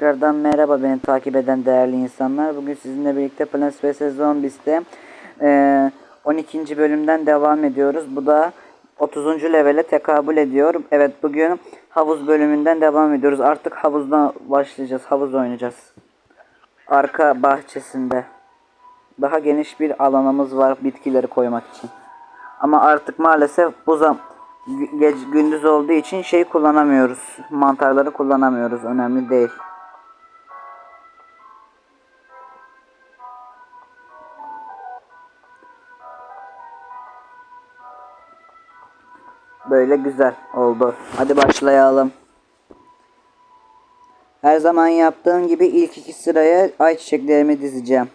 Tekrardan merhaba beni takip eden değerli insanlar. Bugün sizinle birlikte Plants vs Zombies'te eee 12. bölümden devam ediyoruz. Bu da 30. levele tekabül ediyor. Evet bugün havuz bölümünden devam ediyoruz. Artık havuzdan başlayacağız. Havuz oynayacağız. Arka bahçesinde. Daha geniş bir alanımız var bitkileri koymak için. Ama artık maalesef bu zam gü- gece- gündüz olduğu için şey kullanamıyoruz. Mantarları kullanamıyoruz. Önemli değil. Böyle güzel oldu. Hadi başlayalım. Her zaman yaptığım gibi ilk iki sıraya ayçiçeklerimi dizeceğim.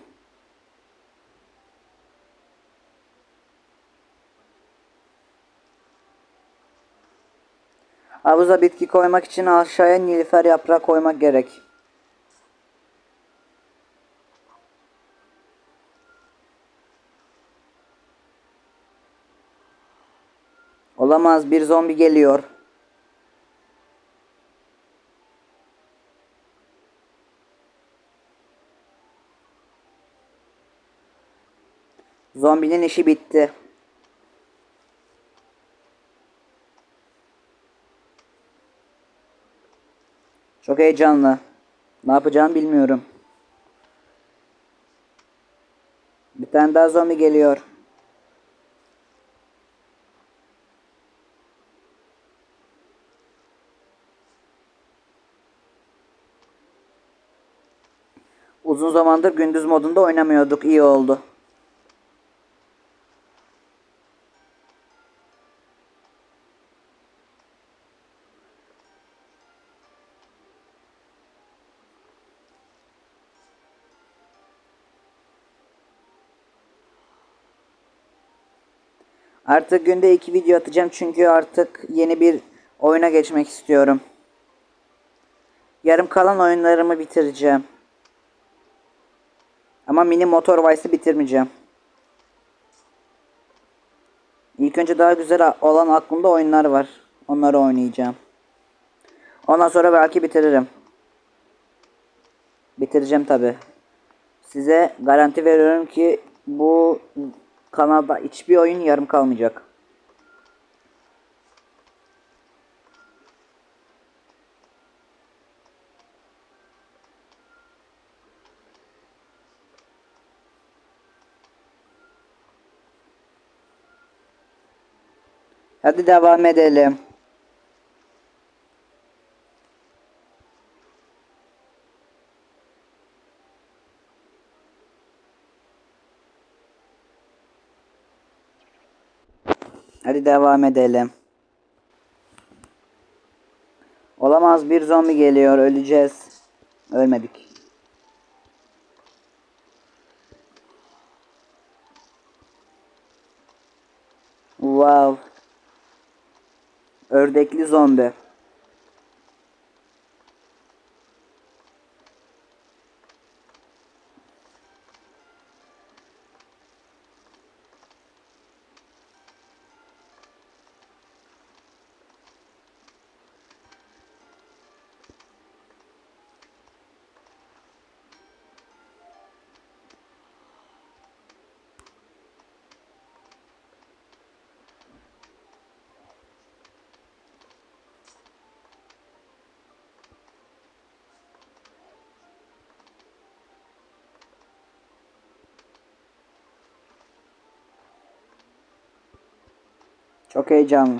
Havuza bitki koymak için aşağıya nilüfer yaprağı koymak gerek. Olamaz bir zombi geliyor. Zombinin işi bitti. Çok heyecanlı. Ne yapacağımı bilmiyorum. Bir tane daha zombi geliyor. Uzun zamandır gündüz modunda oynamıyorduk. İyi oldu. Artık günde iki video atacağım çünkü artık yeni bir oyuna geçmek istiyorum. Yarım kalan oyunlarımı bitireceğim. Ama mini motor Vice'ı bitirmeyeceğim. İlk önce daha güzel olan aklımda oyunlar var. Onları oynayacağım. Ondan sonra belki bitiririm. Bitireceğim tabi. Size garanti veriyorum ki bu kanalda hiçbir oyun yarım kalmayacak. Hadi devam edelim. Hadi devam edelim. Olamaz bir zombi geliyor. Öleceğiz. Ölmedik. Ördekli zombi. Çok heyecanlı.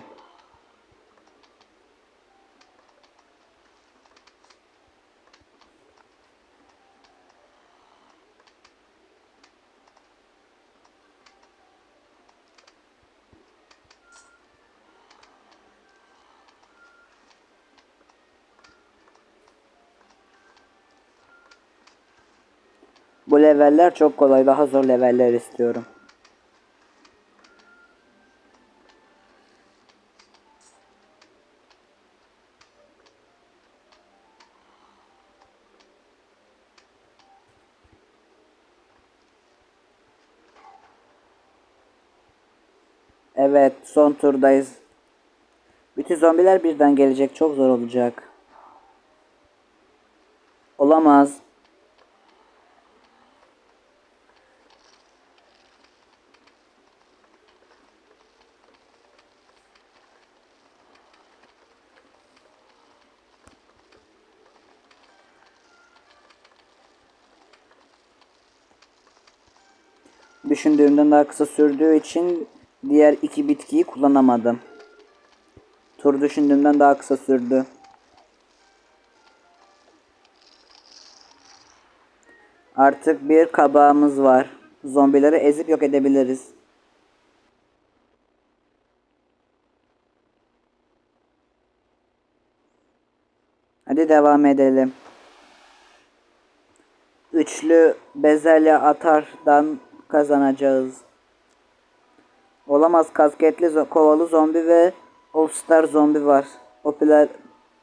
Bu leveller çok kolay. Daha zor leveller istiyorum. Evet, son turdayız. Bütün zombiler birden gelecek. Çok zor olacak. Olamaz. Düşündüğümden daha kısa sürdüğü için diğer iki bitkiyi kullanamadım. Tur düşündüğümden daha kısa sürdü. Artık bir kabağımız var. Zombileri ezip yok edebiliriz. Hadi devam edelim. Üçlü bezelye atardan kazanacağız. Olamaz kasketli kovalı zombi ve All Star zombi var. Popüler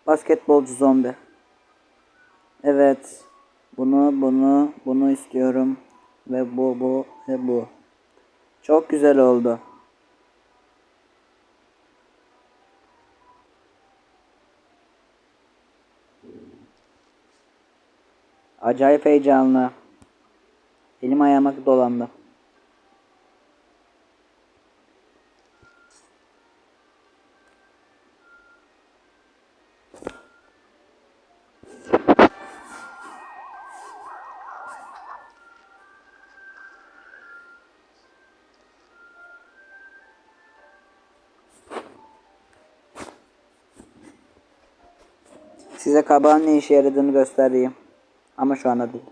basketbolcu zombi. Evet. Bunu, bunu, bunu istiyorum. Ve bu, bu ve bu. Çok güzel oldu. Acayip heyecanlı. Elim ayağıma dolandı. Size kabağın ne işe yaradığını göstereyim. Ama şu anda değil.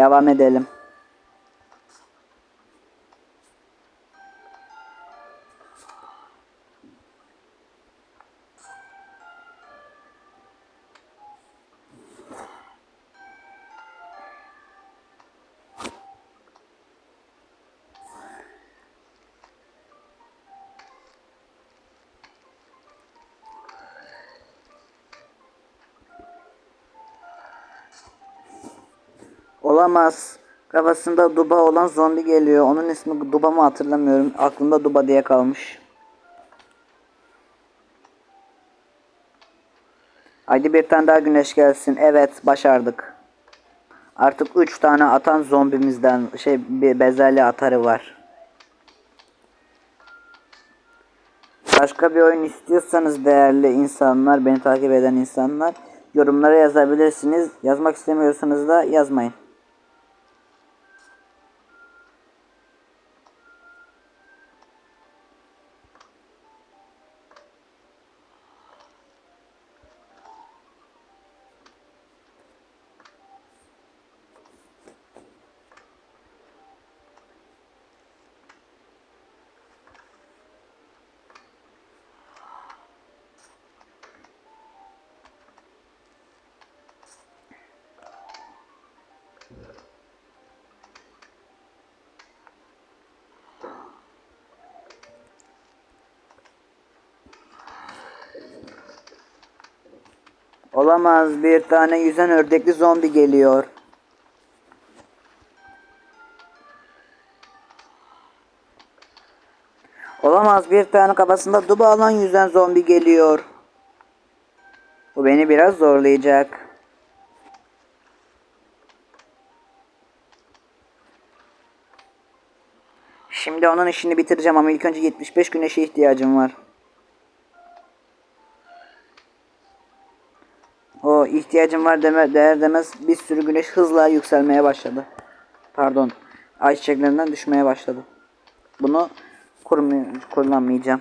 Devam edelim. Olamaz. Kafasında duba olan zombi geliyor. Onun ismi duba mı hatırlamıyorum. Aklımda duba diye kalmış. Haydi bir tane daha güneş gelsin. Evet başardık. Artık 3 tane atan zombimizden şey bir bezelye atarı var. Başka bir oyun istiyorsanız değerli insanlar, beni takip eden insanlar yorumlara yazabilirsiniz. Yazmak istemiyorsanız da yazmayın. Olamaz bir tane yüzen ördekli zombi geliyor. Olamaz bir tane kafasında duba alan yüzen zombi geliyor. Bu beni biraz zorlayacak. Şimdi onun işini bitireceğim ama ilk önce 75 güneşe ihtiyacım var. İhtiyacım var deme, değer demez bir sürü güneş hızla yükselmeye başladı. Pardon. Ay çiçeklerinden düşmeye başladı. Bunu kullanmayacağım.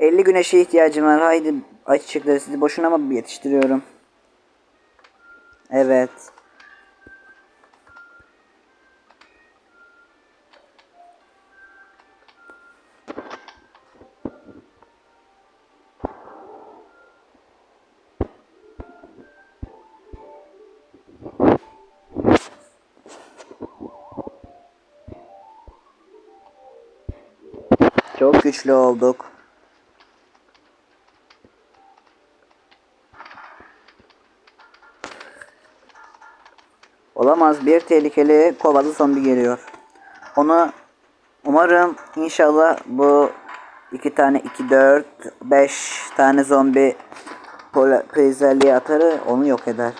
...50 güneşe ihtiyacım var. Haydi ay çiçekleri sizi boşuna mı yetiştiriyorum? Evet. Güçlü olduk. Olamaz. Bir tehlikeli kovalı zombi geliyor. Onu umarım inşallah bu iki tane iki dört beş tane zombi prizerliğe atarı onu yok eder.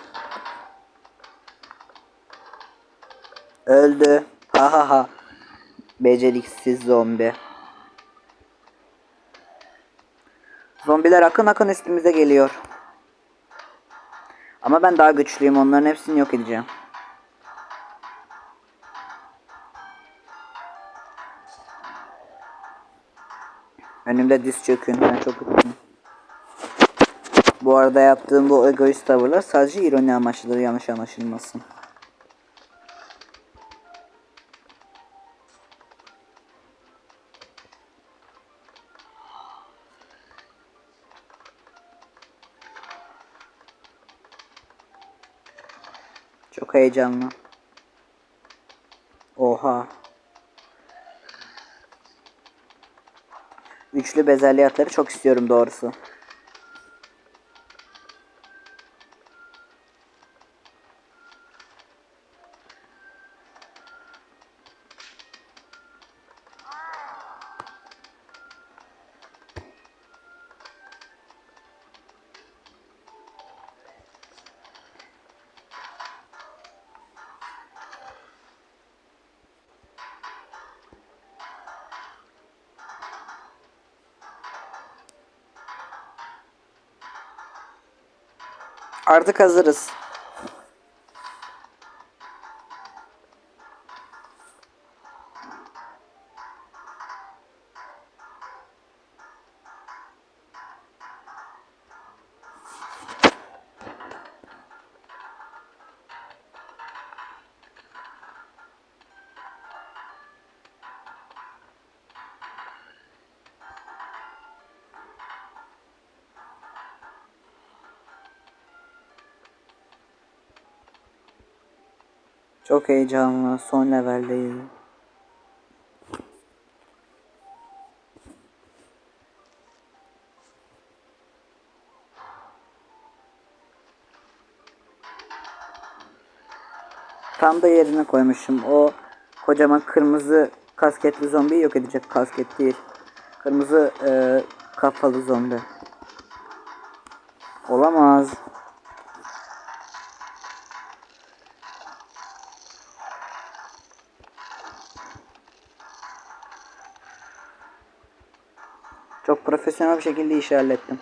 Öldü. Ha ha ha. Beceriksiz zombi. Zombiler akın akın üstümüze geliyor. Ama ben daha güçlüyüm. Onların hepsini yok edeceğim. Önümde diz çökün. Ben çok güçlüyüm. Bu arada yaptığım bu egoist tavırlar sadece ironi amaçlıdır. Yanlış anlaşılmasın. Çok heyecanlı. Oha. Üçlü bezelye atarı çok istiyorum doğrusu. Artık hazırız. Çok heyecanlı. Son leveldeyim. Tam da yerine koymuşum. O kocaman kırmızı kasketli zombiyi yok edecek kasket değil. Kırmızı e, kafalı zombi. Olamaz. Çok profesyonel bir şekilde işi hallettim.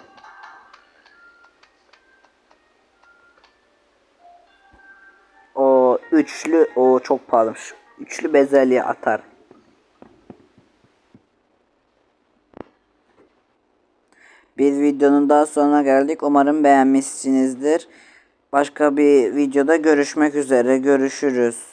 O üçlü o çok pahalımış. Üçlü bezelye atar. Bir videonun daha sonuna geldik. Umarım beğenmişsinizdir. Başka bir videoda görüşmek üzere. Görüşürüz.